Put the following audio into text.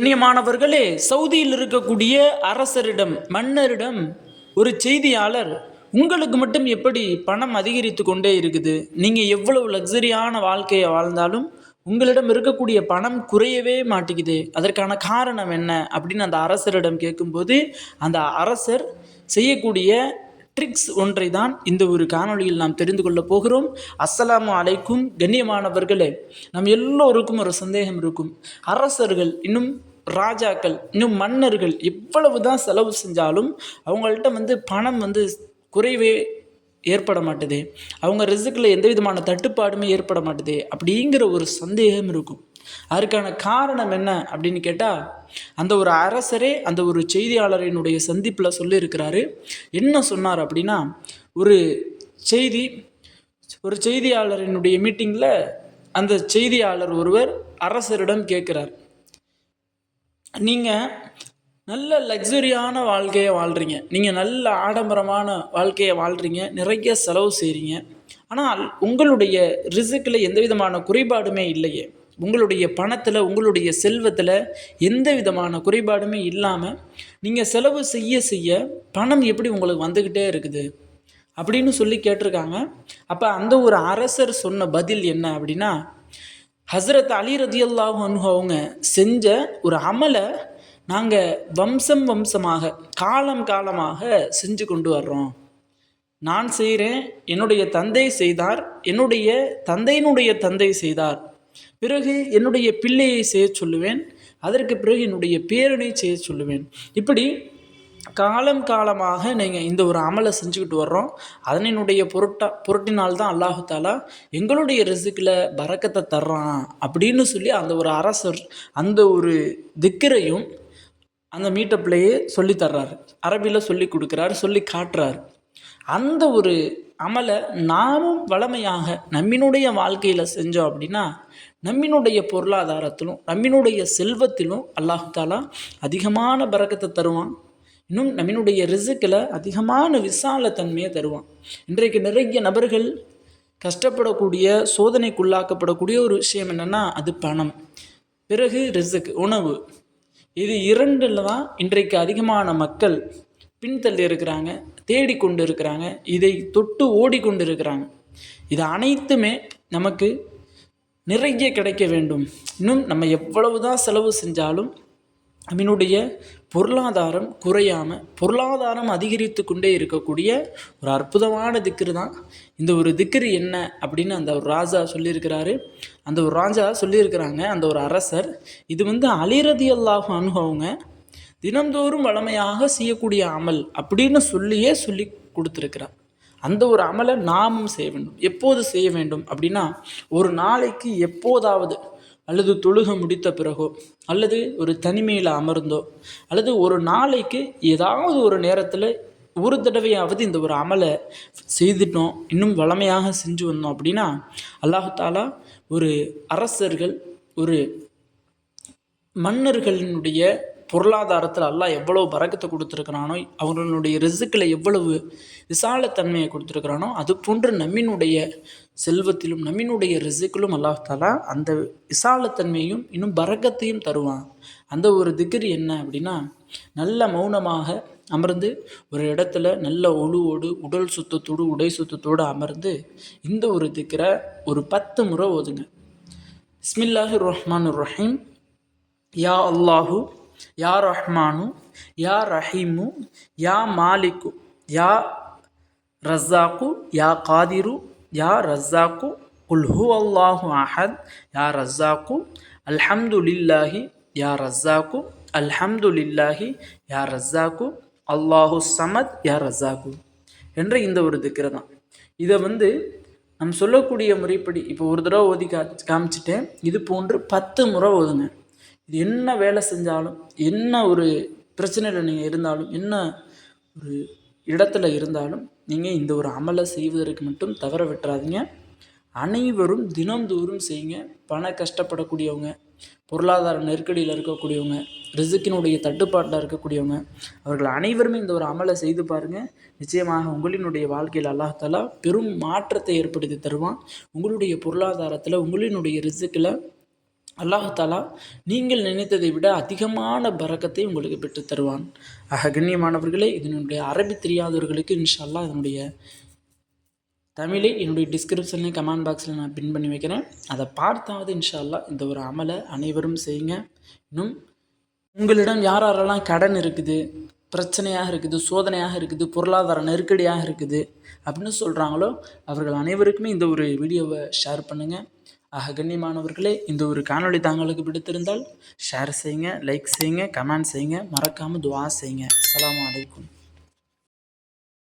கண்ணியமானவர்களே சவுதியில் இருக்கக்கூடிய அரசரிடம் மன்னரிடம் ஒரு செய்தியாளர் உங்களுக்கு மட்டும் எப்படி பணம் அதிகரித்து கொண்டே இருக்குது? நீங்கள் எவ்வளவு லக்ஸரியான வாழ்க்கையை வாழ்ந்தாலும் உங்களிடம் இருக்கக்கூடிய பணம் குறையவே மாட்டேங்குது. அதற்கான காரணம் என்ன? அப்படின்னு அந்த அரசரிடம் கேட்கும்போது அந்த அரசர் செய்யக்கூடிய ட்ரிக்ஸ் ஒன்றை தான் இந்த ஒரு காணொளியில் நாம் தெரிந்து கொள்ளப் போகிறோம். அஸ்ஸலாமு அலைக்கும் கண்ணியமானவர்களே நம் எல்லோருக்கும் ஒரு சந்தேகம் இருக்கும். அரசர்கள் இன்னும் ராஜாக்கள் இன்னும் மன்னர்கள் எவ்வளவு தான் செலவு செஞ்சாலும் அவங்கள்ட்ட வந்து பணம் வந்து குறைவே ஏற்பட மாட்டுது. அவங்க ரிசுக்கில் எந்த விதமான தட்டுப்பாடுமே ஏற்பட மாட்டுது அப்படிங்கிற ஒரு சந்தேகம் இருக்கும். அதற்கான காரணம் என்ன அப்படின்னு கேட்டால் அந்த ஒரு அரசரே அந்த ஒரு செய்தியாளரினுடைய சந்திப்பில் சொல்லியிருக்கிறாரு. என்ன சொன்னார் அப்படின்னா ஒரு செய்தி ஒரு செய்தியாளரினுடைய மீட்டிங்கில் அந்த செய்தியாளர் ஒருவர் அரசரிடம் கேட்குறார். நீங்கள் நல்ல லக்ஸுரியான வாழ்க்கையை வாழ்கிறீங்க நீங்கள் நல்ல ஆடம்பரமான வாழ்க்கையை வாழ்கிறீங்க நிறைய செலவு செய்கிறீங்க ஆனால் உங்களுடைய ரிசுக்கில் எந்த விதமான குறைபாடுமே இல்லையே. உங்களுடைய பணத்தில் உங்களுடைய செல்வத்தில் எந்த விதமான குறைபாடுமே இல்லாமல் நீங்கள் செலவு செய்ய செய்ய பணம் எப்படி உங்களுக்கு வந்துக்கிட்டே இருக்குது? அப்படின்னு சொல்லி கேட்டிருக்காங்க. அப்போ அந்த ஒரு அரசர் சொன்ன பதில் என்ன அப்படின்னா ஹஸ்ரத் அலி ரதியல்லாஹு அன்ஹு அவங்க செஞ்ச ஒரு அமலை நாங்கள் வம்சம் வம்சமாக காலம் காலமாக செஞ்சு கொண்டு வர்றோம். நான் செய்கிறேன் என்னுடைய தந்தை செய்தார் என்னுடைய தந்தையினுடைய தந்தை செய்தார். பிறகு என்னுடைய பிள்ளையை செய்ய சொல்லுவேன் அதற்கு பிறகு என்னுடைய பேரனை செய்ய சொல்லுவேன். இப்படி காலம் காலமாக நீங்கள் இந்த ஒரு அமலை செஞ்சுக்கிட்டு வர்றோம். அதனினுடைய பொருட்டா பொருட்டினால் தான் அல்லாஹு தாலா எங்களுடைய ரிசுக்கில் பறக்கத்தை தர்றான் அப்படின்னு சொல்லி அந்த ஒரு அரசர் அந்த ஒரு திக்கரையும் அந்த மீட்டப்லேயே சொல்லி தர்றாரு. அரபியில் சொல்லி கொடுக்குறாரு சொல்லி காட்டுறாரு. அந்த ஒரு அமலை நாமும் வளமையாக நம்மினுடைய வாழ்க்கையில் செஞ்சோம் அப்படின்னா நம்மினுடைய பொருளாதாரத்திலும் நம்மினுடைய செல்வத்திலும் அல்லாஹு தாலா அதிகமான பறக்கத்தை தருவான். இன்னும் நம்மினுடைய ரிசுக்கில் அதிகமான விசால தன்மையை தருவான். இன்றைக்கு நிறைய நபர்கள் கஷ்டப்படக்கூடிய சோதனைக்குள்ளாக்கப்படக்கூடிய ஒரு விஷயம் என்னென்னா அது பணம். பிறகு ரிசுக் உணவு. இது இரண்டில் தான் இன்றைக்கு அதிகமான மக்கள் பின்தள்ளி இருக்கிறாங்க தேடிக்கொண்டு இருக்கிறாங்க இதை தொட்டு ஓடிக்கொண்டு இருக்கிறாங்க. இது அனைத்துமே நமக்கு நிறைய கிடைக்க வேண்டும். இன்னும் நம்ம எவ்வளவு தான் செலவு செஞ்சாலும் நம்மினுடைய பொருளாதாரம் குறையாமல் பொருளாதாரம் அதிகரித்து கொண்டே இருக்கக்கூடிய ஒரு அற்புதமான திக்ரு தான். இந்த ஒரு திக்ரு என்ன அப்படின்னு அந்த ஒரு ராஜா சொல்லியிருக்கிறாரு. அந்த ஒரு ராஜா சொல்லியிருக்கிறாங்க அந்த ஒரு அரசர். இது வந்து அலிரதி அல்லாஹ் அனுபவங்க தினந்தோறும் வளமையாக செய்யக்கூடிய அமல் அப்படின்னு சொல்லியே சொல்லி கொடுத்துருக்கிறார். அந்த ஒரு அமலை நாமும் செய்ய வேண்டும். எப்போது செய்ய வேண்டும் அப்படின்னா ஒரு நாளைக்கு எப்போதாவது அல்லது தொழுக முடித்த பிறகோ அல்லது ஒரு தனிமையில் அமர்ந்தோ அல்லது ஒரு நாளைக்கு ஏதாவது ஒரு நேரத்தில் ஒரு தடவையாவது இந்த ஒரு அமலை செய்துட்டோம் இன்னும் வளமையாக செஞ்சு வந்தோம் அப்படின்னா அல்லாஹாலா ஒரு அரசர்கள் ஒரு மன்னர்களினுடைய பொருளாதாரத்தில் அல்லா எவ்வளவு பறக்கத்தை கொடுத்துருக்கிறானோ அவர்களுடைய ரிசுக்கில் எவ்வளவு விசாலத்தன்மையை கொடுத்துருக்கிறானோ அது போன்று நம்மினுடைய செல்வத்திலும் நம்மினுடைய ரிசுக்கிலும் அல்லாஹாலா அந்த விசாலத்தன்மையும் இன்னும் பறக்கத்தையும் தருவான். அந்த ஒரு திகிர் என்ன அப்படின்னா நல்ல மௌனமாக அமர்ந்து ஒரு இடத்துல நல்ல ஒழுவோடு உடல் சுத்தத்தோடு உடை சுத்தத்தோடு அமர்ந்து இந்த ஒரு திக்கரை ஒரு பத்து முறை ஓதுங்க. இஸ்மில்லாஹி ரஹ்மான் ரஹீம் யா அல்லாஹூ யா ரஹ்மானு யா ரஹீமு யா மாலிக்கு யா ரஸ்ஸாக்கு யா காதிரு யா ரஸ்ஸாக்கு குல்ஹு அல்லாஹு அஹத் யா ரஸ்ஸாக்கு அல்ஹம்து லில்லாஹி யா ரஸ்ஸாக்கு அல்ஹம்து லில்லாஹி யா ரஸ்ஸாக்கு அல்லாஹு சமத் யா ரஸ்ஸாக்கு என்ற இந்த ஒரு திக்கிற தான். இதை வந்து நம்ம சொல்லக்கூடிய முறைப்படி இப்போ ஒரு தடவை ஓதி காமிச்சிட்டேன். இது போன்று பத்து முறை ஓதுங்க. இது என்ன வேலை செஞ்சாலும் என்ன ஒரு பிரச்சனையில் நீங்கள் இருந்தாலும் என்ன ஒரு இடத்துல இருந்தாலும் நீங்கள் இந்த ஒரு அமலை செய்வதற்கு மட்டும் தவற விட்டுறாதீங்க. அனைவரும் தினந்தோறும் செய்யுங்க. பண கஷ்டப்படக்கூடியவங்க பொருளாதார நெருக்கடியில் இருக்கக்கூடியவங்க ரிசுக்கினுடைய தட்டுப்பாட்டில் இருக்கக்கூடியவங்க அவர்கள் அனைவருமே இந்த ஒரு அமலை செய்து பாருங்கள் நிச்சயமாக உங்களினுடைய வாழ்க்கையில் அல்லாஹாலா பெரும் மாற்றத்தை ஏற்படுத்தி தருவான். உங்களுடைய பொருளாதாரத்தில் உங்களினுடைய ரிசுக்கில் அல்லாஹாலா நீங்கள் நினைத்ததை விட அதிகமான பறக்கத்தை உங்களுக்கு பெற்று தருவான். ஆக கண்ணியமானவர்களே இதனுடைய அரபி தெரியாதவர்களுக்கு இன்ஷால்லா இதனுடைய தமிழை என்னுடைய டிஸ்கிரிப்ஷன்லேயும் கமெண்ட் பாக்ஸில் நான் பின் பண்ணி வைக்கிறேன். அதை பார்த்தாவது இன்ஷால்லா இந்த ஒரு அமலை அனைவரும் செய்யுங்க. இன்னும் உங்களிடம் யார் யாரெல்லாம் கடன் இருக்குது பிரச்சனையாக இருக்குது சோதனையாக இருக்குது பொருளாதார நெருக்கடியாக இருக்குது அப்படின்னு சொல்கிறாங்களோ அவர்கள் அனைவருக்குமே இந்த ஒரு வீடியோவை ஷேர் பண்ணுங்கள் ஆக கண்ணியமானவர்களே இந்த ஒரு காணொளி தாங்களுக்கு பிடித்திருந்தால் ஷேர் செய்யுங்க லைக் செய்யுங்க கமெண்ட் செய்யுங்க மறக்காமல் துவா செய்யுங்க. அஸ்ஸலாமு வலைக்கும்